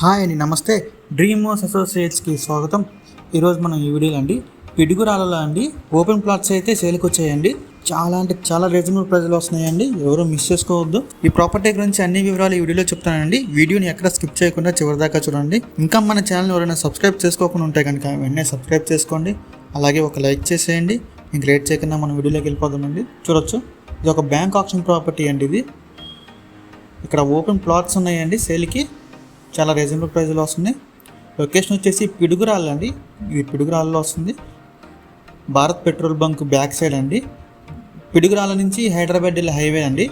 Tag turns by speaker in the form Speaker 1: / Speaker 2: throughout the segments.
Speaker 1: Hi అండి నమస్తే. Dream అసోసియేట్స్కి స్వాగతం. ఈరోజు మనం ఈ వీడియోలో అండి పిడుగురాలలో అండి ఓపెన్ ప్లాట్స్ అయితే సేల్కి వచ్చాయండి. చాలా అంటే చాలా రీజనబుల్ ప్రైజ్లో వస్తున్నాయండి. ఎవరు మిస్ చేసుకోవద్దు. ఈ ప్రాపర్టీ గురించి అన్ని వివరాలు ఈ వీడియోలో చెప్తానండి. వీడియోని ఎక్కడ స్కిప్ చేయకుండా చివరి దాకా చూడండి. ఇంకా మన ఛానల్ ఎవరైనా సబ్స్క్రైబ్ చేసుకోకుండా ఉంటే కనుక వెంటనే సబ్స్క్రైబ్ చేసుకోండి. అలాగే ఒక లైక్ చేసేయండి. ఇంక రేట్ చేయకుండా మనం వీడియోలోకి వెళ్ళిపోదామండి. చూడొచ్చు. ఇది ఒక బ్యాంక్ ఆప్షన్ ప్రాపర్టీ అండి ఇది. ఇక్కడ ఓపెన్ ప్లాట్స్ ఉన్నాయండి సేల్కి. చాలా రీజనబుల్ ప్రైస్లో వస్తుంది. లొకేషన్ వచ్చేసి పిడుగురాళ్ళు అండి. ఇది పిడుగురాళ్ళలో వస్తుంది. Bharat petrol bunk back side అండి. పిడుగురాళ్ళ నుంచి హైదరాబాద్ వెళ్ళే హైవే అండి.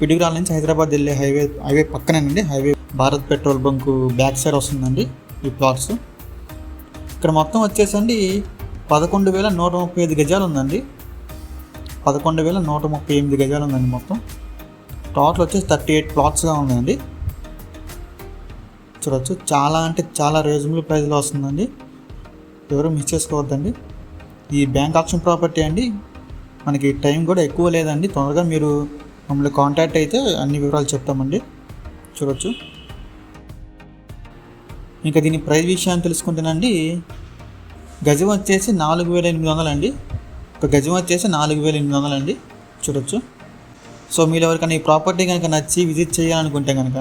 Speaker 1: పిడుగురాళ్ళ నుంచి హైదరాబాద్ వెళ్ళే highway highway పక్కనేనండి. Highway Bharat petrol bunk back side వస్తుందండి ఈ ప్లాట్స్ ఇక్కడ మొత్తం వచ్చేసండి పదకొండు వేల నూట ముప్పై ఐదు గజాలు ఉందండి. పదకొండు వేల నూట ముప్పై ఎనిమిది గజాలు ఉందండి మొత్తం. టోటల్ వచ్చేసి థర్టీ ఎయిట్ ప్లాట్స్గా ఉందండి. చూడొచ్చు. చాలా అంటే చాలా రీజనబుల్ ప్రైస్లో వస్తుందండి. ఎవరు మిస్ చేసుకోవద్దండి. ఈ బ్యాంక్ ఆప్షన్ ప్రాపర్టీ అండి మనకి టైం కూడా ఎక్కువ లేదండి. తొందరగా మీరు మమ్మల్ని కాంటాక్ట్ అయితే అన్ని వివరాలు చెప్తామండి. చూడొచ్చు. ఇంకా దీని ప్రైస్ విషయాన్ని తెలుసుకుంటేనండి గజం వచ్చేసి నాలుగు వేల ఎనిమిది వందలు అండి. ఒక గజం వచ్చేసి నాలుగు వేల ఎనిమిది వందలు అండి. చూడొచ్చు. సో మీరు ఎవరికైనా ఈ ప్రాపర్టీ కనుక నచ్చి విజిట్ చేయాలనుకుంటే కనుక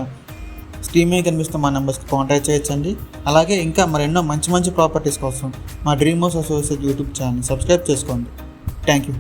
Speaker 1: స్క్రీన్ మీద కనిపిస్తున్న మా నెంబర్స్కి కాంటాక్ట్ చేయొచ్చండి. అలాగే ఇంకా మరెన్నో మంచి మంచి ప్రాపర్టీస్ కోసం మా dream house associate YouTube channel subscribe చేసుకోండి. Thank you